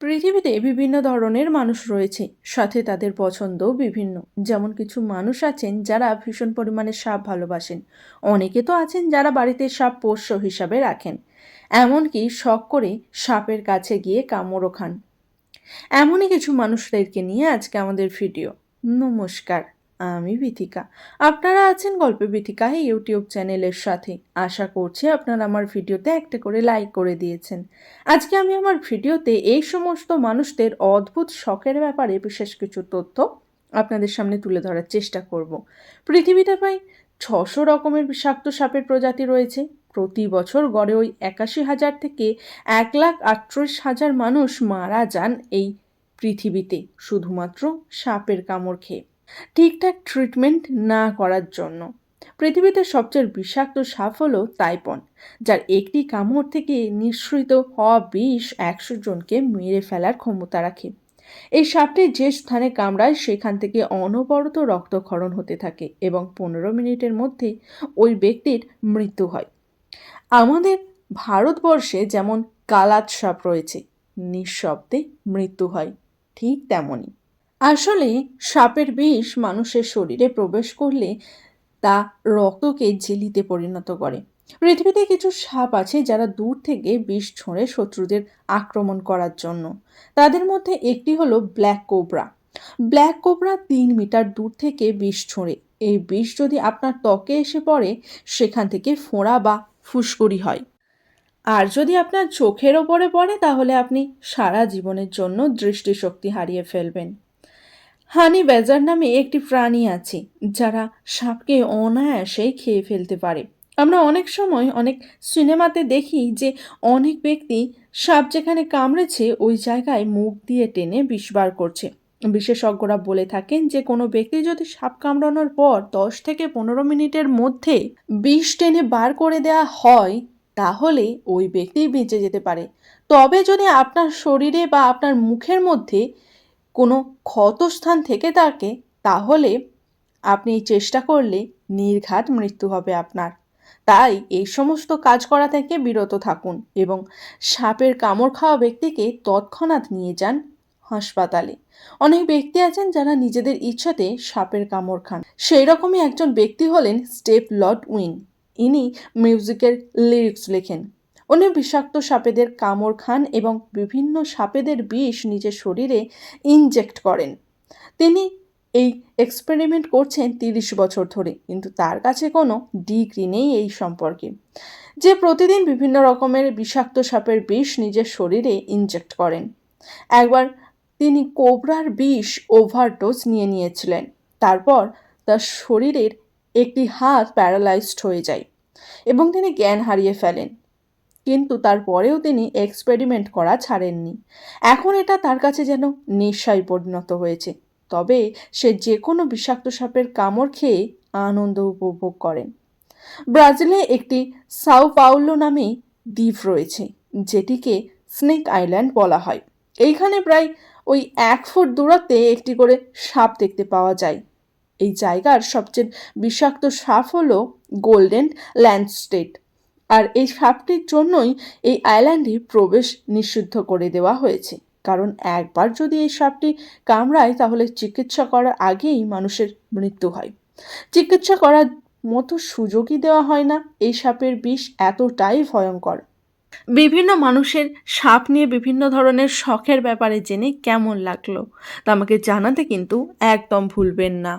পৃথিবীতে বিভিন্ন ধরনের মানুষ রয়েছে, সাথে তাদের পছন্দও বিভিন্ন। যেমন কিছু মানুষ আছেন যারা ভীষণ পরিমাণে সাপ ভালোবাসেন, অনেকে তো আছেন যারা বাড়িতে সাপ পোষ্য হিসাবে রাখেন। এমনকি শখ করে সাপের কাছে গিয়ে কামড়ো খান। এমনই কিছু মানুষদেরকে নিয়ে আজকে আমাদের ভিডিও। নমস্কার। আমি বিথিকা। আপনারা আছেন গল্পে বিথিকা এই ইউটিউব চ্যানেলের সাথে। আশা করছি আপনারা আমার ভিডিওতে একটা করে লাইক করে দিয়েছেন। আজকে আমি আমার ভিডিওতে এই সমস্ত মানুষদের অদ্ভুত শখের ব্যাপারে বিশেষ কিছু তথ্য আপনাদের সামনে তুলে ধরার চেষ্টা করব। পৃথিবীতে প্রায় ছশো রকমের বিষাক্ত সাপের প্রজাতি রয়েছে। প্রতি বছর গড়ে ওই একাশি হাজার থেকে এক লাখ আটত্রিশ হাজার মানুষ মারা যান এই পৃথিবীতে, শুধুমাত্র সাপের কামড় খেয়ে। ঠিকঠাক ট্রিটমেন্ট না করার জন্য। পৃথিবীতে সবচেয়ে বিষাক্ত সাপ হলো তাইপন, যার একটি কামড় থেকে নিঃসৃত হওয়া বিষ একশো জনকে মেরে ফেলার ক্ষমতা রাখে। এই সাপটি যে স্থানে কামড়ায়, সেখান থেকে অনবরত রক্তক্ষরণ হতে থাকে এবং পনেরো মিনিটের মধ্যে ওই ব্যক্তির মৃত্যু হয়। আমাদের ভারতবর্ষে যেমন কালাত সাপ রয়েছে, নিঃশব্দে মৃত্যু হয়, ঠিক তেমনই। আসলে সাপের বিষ মানুষের শরীরে প্রবেশ করলে তা রক্তকে ঝিলিতে পরিণত করে। পৃথিবীতে কিছু সাপ আছে যারা দূর থেকে বিষ ছড়ে শত্রুদের আক্রমণ করার জন্য। তাদের মধ্যে একটি হলো ব্ল্যাক কোবরা। ব্ল্যাক কোবরা তিন মিটার দূর থেকে বিষ ছোঁড়ে। এই বিষ যদি আপনার ত্বকে এসে পড়ে, সেখান থেকে ফোঁড়া বা ফুসকুড়ি হয়। আর যদি আপনার চোখের ওপরে পড়ে, তাহলে আপনি সারা জীবনের জন্য দৃষ্টিশক্তি হারিয়ে ফেলবেন। হানি বেজার নামে একটি প্রাণী আছে, যারা সাপকে অনায়াসেই খেয়ে ফেলতে পারে। আমরা অনেক সময় অনেক সিনেমাতে দেখি যে অনেক ব্যক্তি সাপ যেখানে কামড়েছে, ওই জায়গায় মুখ দিয়ে টেনে বিষ বার করছে। বিশেষজ্ঞরা বলে থাকেন যে কোনো ব্যক্তি যদি সাপ কামড়ানোর পর দশ থেকে পনেরো মিনিটের মধ্যে বিষ টেনে বার করে দেওয়া হয়, তাহলে ওই ব্যক্তি বেঁচে যেতে পারে। তবে যদি আপনার শরীরে বা আপনার মুখের মধ্যে কোনো ক্ষতস্থান থেকে থাকে তাহলে আপনি চেষ্টা করলে নির্ঘাত মৃত্যু হবে আপনার। তাই এই সমস্ত কাজ করা থেকে বিরত থাকুন এবং সাপের কামড় খাওয়া ব্যক্তিকে তৎক্ষণাৎ নিয়ে যান হাসপাতালে। অনেক ব্যক্তি আছেন যারা নিজেদের ইচ্ছাতে সাপের কামড় খান। সেই রকমই একজন ব্যক্তি হলেন স্টেপ লর্ড উইন। ইনি মিউজিকের লিরিক্স লেখেন। উনি বিষাক্ত সাপেদের কামড় খান এবং বিভিন্ন সাপেদের বিষ নিজের শরীরে ইনজেক্ট করেন। তিনি এই এক্সপেরিমেন্ট করছেন তিরিশ বছর ধরে, কিন্তু তার কাছে কোনো ডিগ্রি নেই এই সম্পর্কে। যে প্রতিদিন বিভিন্ন রকমের বিষাক্ত সাপের বিষ নিজের শরীরে ইনজেক্ট করেন। একবার তিনি কোবরার বিষ ওভারডোজ নিয়ে নিয়েছিলেন, তারপর তার শরীরের একটি হাত প্যারালাইজড হয়ে যায় এবং তিনি জ্ঞান হারিয়ে ফেলেন। কিন্তু তারপরেও তিনি এক্সপেরিমেন্ট করা ছাড়েননি। এখন এটা তার কাছে যেন নেশায় পরিণত হয়েছে। তবে সে যে কোনো বিষাক্ত সাপের কামড় খেয়ে আনন্দ উপভোগ করেন। ব্রাজিলে একটি সাউ পাউলো নামে দ্বীপ রয়েছে, যেটিকে স্নেক আইল্যান্ড বলা হয়। এইখানে প্রায় ওই এক ফুট দূরত্বে একটি করে সাপ দেখতে পাওয়া যায়। এই জায়গার সবচেয়ে বিষাক্ত সাপ হলো গোল্ডেন ল্যান্ডস্টেট আর এই সাপটির জন্যই এই আইল্যান্ডে প্রবেশ নিষিদ্ধ করে দেওয়া হয়েছে। কারণ একবার যদি এই সাপটি কামড়ায়, তাহলে চিকিৎসা করার আগেই মানুষের মৃত্যু হয়। চিকিৎসা করার মতো সুযোগই দেওয়া হয় না। এই সাপের বিষ এতটাই ভয়ঙ্কর। বিভিন্ন মানুষের সাপ নিয়ে বিভিন্ন ধরনের শখের ব্যাপারে জেনে কেমন লাগল তা আমাকে জানাতে কিন্তু একদম ভুলবেন না।